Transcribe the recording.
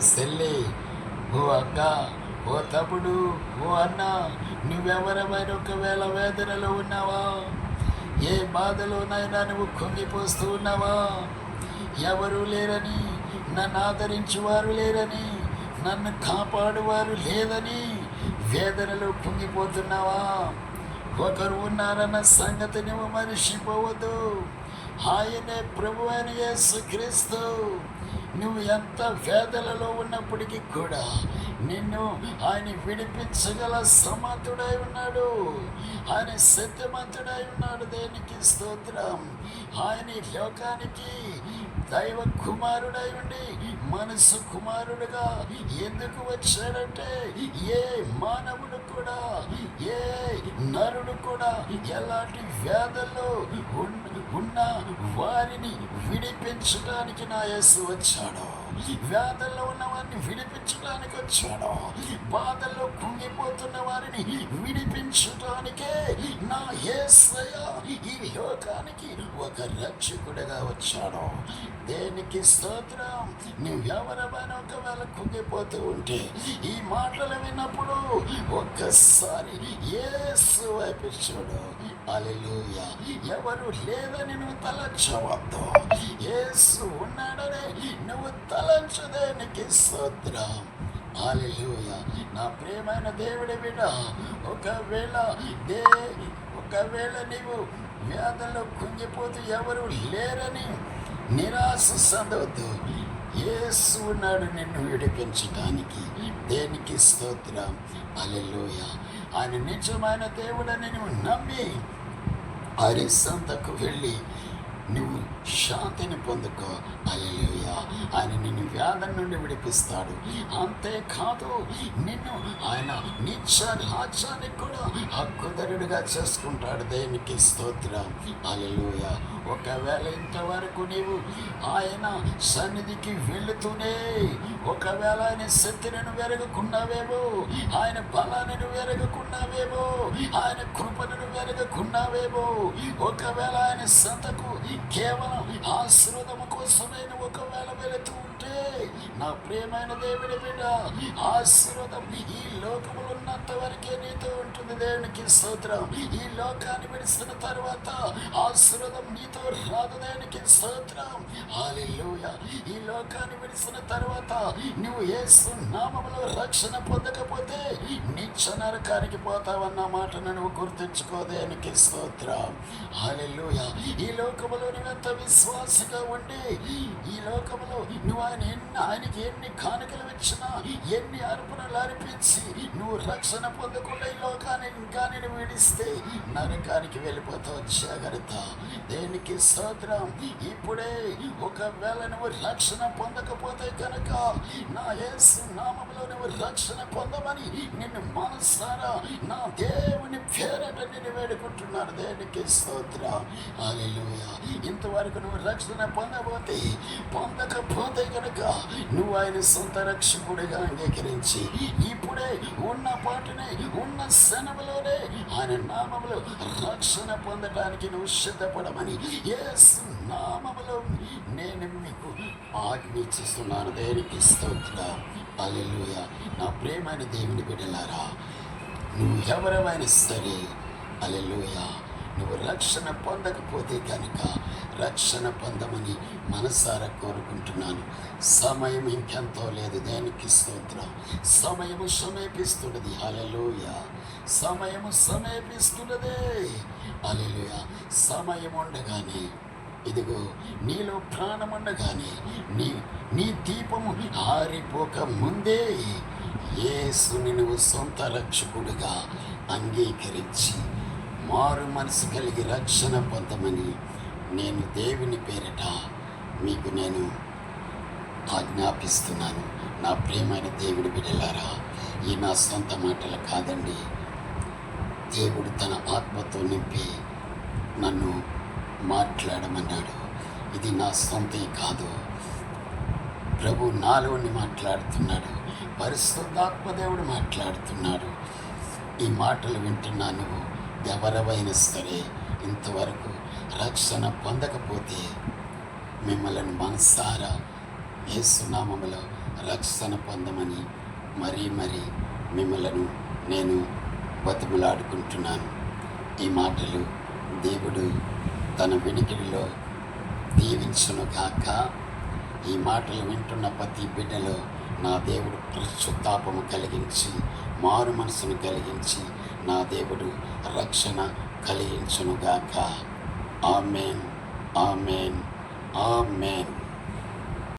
సెల్లి. ఓ అక్క ఓ తమ్ముడు ఓ అన్న నువ్వెవరమైన ఒకవేళ వేదనలో ఉన్నావా? ఏ బాధలోనైనా నువ్వు కుంగిపోస్తూ ఉన్నావా? ఎవరు లేరని నన్ను ఆదరించేవారు లేరని నన్ను కాపాడువారు లేదని వేదనలో కుంగిపోతున్నావా? ఒకరు ఉన్నారన్న సంగతి నువ్వు మరిచిపోవద్దు. ఆయనే ప్రభు అని యేసుక్రీస్తు. నువ్వు ఎంత వేదనలో ఉన్నప్పటికీ కూడా నిన్ను ఆయన విడిపించగల సమర్థుడై ఉన్నాడు. ఆయన సత్యమంతుడై ఉన్నాడు. దేనికి స్తోత్రం? ఆయన లోకానికి దైవ కుమారుడై ఉండి మనసు కుమారుడుగా ఎందుకు వచ్చాడంటే ఏ మానవుడు కూడా ఏ నరుడు కూడా ఎలాంటి వ్యాధుల్లో ఉన్న ఉన్న వారిని విడిపించడానికి నా యేసు వచ్చాడు. వ్యాధుల్లో ఉన్న వారిని విడిపించడానికి వచ్చాడు బాధల్లో కుంగిపోతున్న వారిని విడిపించడానికే నా యేసయ్య ఈ లోకానికి ఒక రక్షకుడిగా వచ్చాడు. దేనికి స్తోత్రం? నువ్వెవరమైనా ఒకవేళ కుంగిపోతూ ఉంటే ఈ మాటలు విన్నప్పుడు ఒక్కసారి ఏసు వైపు చూడు. అలెలుయ ఎవరు లేదని నువ్వు తలంచవద్దు. ఏసు ఉన్నాడని నువ్వు తలంచదేనికి స్తోత్రం? అలెలుయ నా ప్రేమైన దేవుడి బిడ్డ ఒకవేళ దే ఒకవేళ నీవు వ్యాధుల్లో కుంగిపోతూ ఎవరు లేరని నిరాశ చెందవద్దు యేసు నాడు నిన్ను విడిపించడానికి దేనికి స్తోత్రం? అలెలోయ ఆయన నిజమైన దేవుడని నువ్వు నమ్మి ఆయన సంతకు వెళ్ళి నువ్వు శాంతిని పొందుకో. అలెలుయ ఆయన నిన్ను వ్యాధం నుండి విడిపిస్తాడు. అంతేకాదు నిన్ను ఆయన నిత్యాన్ని రాజ్యానికి కూడా హక్కుదరుడిగా చేసుకుంటాడు. దేనికి స్తోత్రం. అలెలుయ ఒకవేళ ఇంతవరకు నీవు ఆయన సన్నిధికి వెళుతూనే ఒకవేళ ఆయన శక్తిని వెరగకున్నావేమో ఆయన బలాన్ని వెరగకున్నావేమో ఆయన కృపను వెరగకున్నావేమో ఒకవేళ ఆయన సంతకు కేవలం ఆశీర్వదము కోసం నేను ఒకవేళ వెళుతూ ఉంటే నా ప్రేమైన దేవుడి బిడ్డ ఆశీర్వదం ఈ లోకములున్నంత వరకే నీతో ఉంటుంది దేవునికి స్తోత్రం. ఈ లోకాన్ని విడిచిన తర్వాత ఆశీర్వాదం నీతో రాదు దేవునికి స్తోత్రం. హల్లెలూయా. ఈ లోకాన్ని విడిచిన తర్వాత నువ్వు యేసు నామములో రక్షణ పొందకపోతే నిత్య నరకానికి పోతావన్న మాటను నువ్వు గుర్తుంచుకో దేవునికి స్తోత్రం. హల్లెలూయా. ఈ లోకములో నువ్వెంత విశ్వాసగా ఉండి ఈ లోకములో నువ్వు ఆయన ఎన్ని ఆయనకి ఎన్ని కానుకలు ఇచ్చినా ఎన్ని అర్పణలు అర్పించి నువ్వు రక్షణ పొందకుండా ఈ లోకాన్ని ఇంకా నేను విడిస్తే నరకానికి వెళ్ళిపోతావు జాగ్రత్త. దేనికి స్తోత్రం? ఇప్పుడే ఒకవేళ నువ్వు రక్షణ పొందకపోతే కనుక నా యేసు నామంలో నువ్వు రక్షణ పొందమని నిన్ను మనసారా నా దేవుని పేరట నేను వేడుకుంటున్నాను దేనికి స్తోత్రం? హల్లెలూయా. ఇంతవరకు నువ్వు రక్షణ పొందబోతే పొందకపోతే కనుక నువ్వు ఆయన సొంత రక్షకుడిగా అంగీకరించి ఇప్పుడే ఉన్న పాటనే ఉన్న శనములోనే ఆయన నామములో రక్షణ పొందడానికి నువ్వు సిద్ధపడమని ఎస్ నామములో నేను మీకు ఆజ్ఞిస్తున్నాను. దేనికి స్తోత్రం. అల్లెలుయ నా ప్రేమైన దేవుని బిడ్డలారా నువ్వు ఎవరమైనా సరే అల్లెలుయా నువ్వు రక్షణ పొందకపోతే కనుక రక్షణ పొందమని మనసారా కోరుకుంటున్నాను. సమయం ఇంకెంతో లేదు దేనికి స్తోత్రం? సమయము సమీపిస్తున్నది అలెలుయ సమయము సమీపిస్తున్నదే అలెలుయ సమయం ఉండగానే ఇదిగో నీలో ప్రాణముండగానే నీ నీ దీపము ఆరిపోక ముందే యేసుని నువ్వు సొంత రక్షకుడుగా అంగీకరించి మారు మనసు కలిగి రక్షణ పొందమని నేను దేవుని పేరిట మీకు నేను ఆజ్ఞాపిస్తున్నాను. నా ప్రియమైన దేవుడి బిడ్డలారా ఈ నా సొంత మాటలు కాదండి. దేవుడు తన ఆత్మతో నింపి నన్ను మాట్లాడమన్నాడు. ఇది నా సొంతే కాదు. ప్రభు నాలోని మాట్లాడుతున్నాడు. పరిశుద్ధాత్మదేవుడు మాట్లాడుతున్నాడు. ఈ మాటలు వింటున్నా నువ్వు ఎవరవైనా సరే ఇంతవరకు రక్షణ పొందకపోతే మిమ్మల్ని మనసారా యేసునామములో రక్షణ పొందమని మరీ మరీ మిమ్మలను నేను బతిమలాడుకుంటున్నాను. ఈ మాటలు దేవుడు తన వినికిడిలో దీవించును గాక. ఈ మాటలు వింటున్న ప్రతి బిడ్డలో నా దేవుడు ప్రస్తుతాపము కలిగించి మారు మనసును కలిగించి నా దేవుడు రక్షణ కలిగించునుగాక. ఆమెన్. ఆమెన్. ఆమెన్.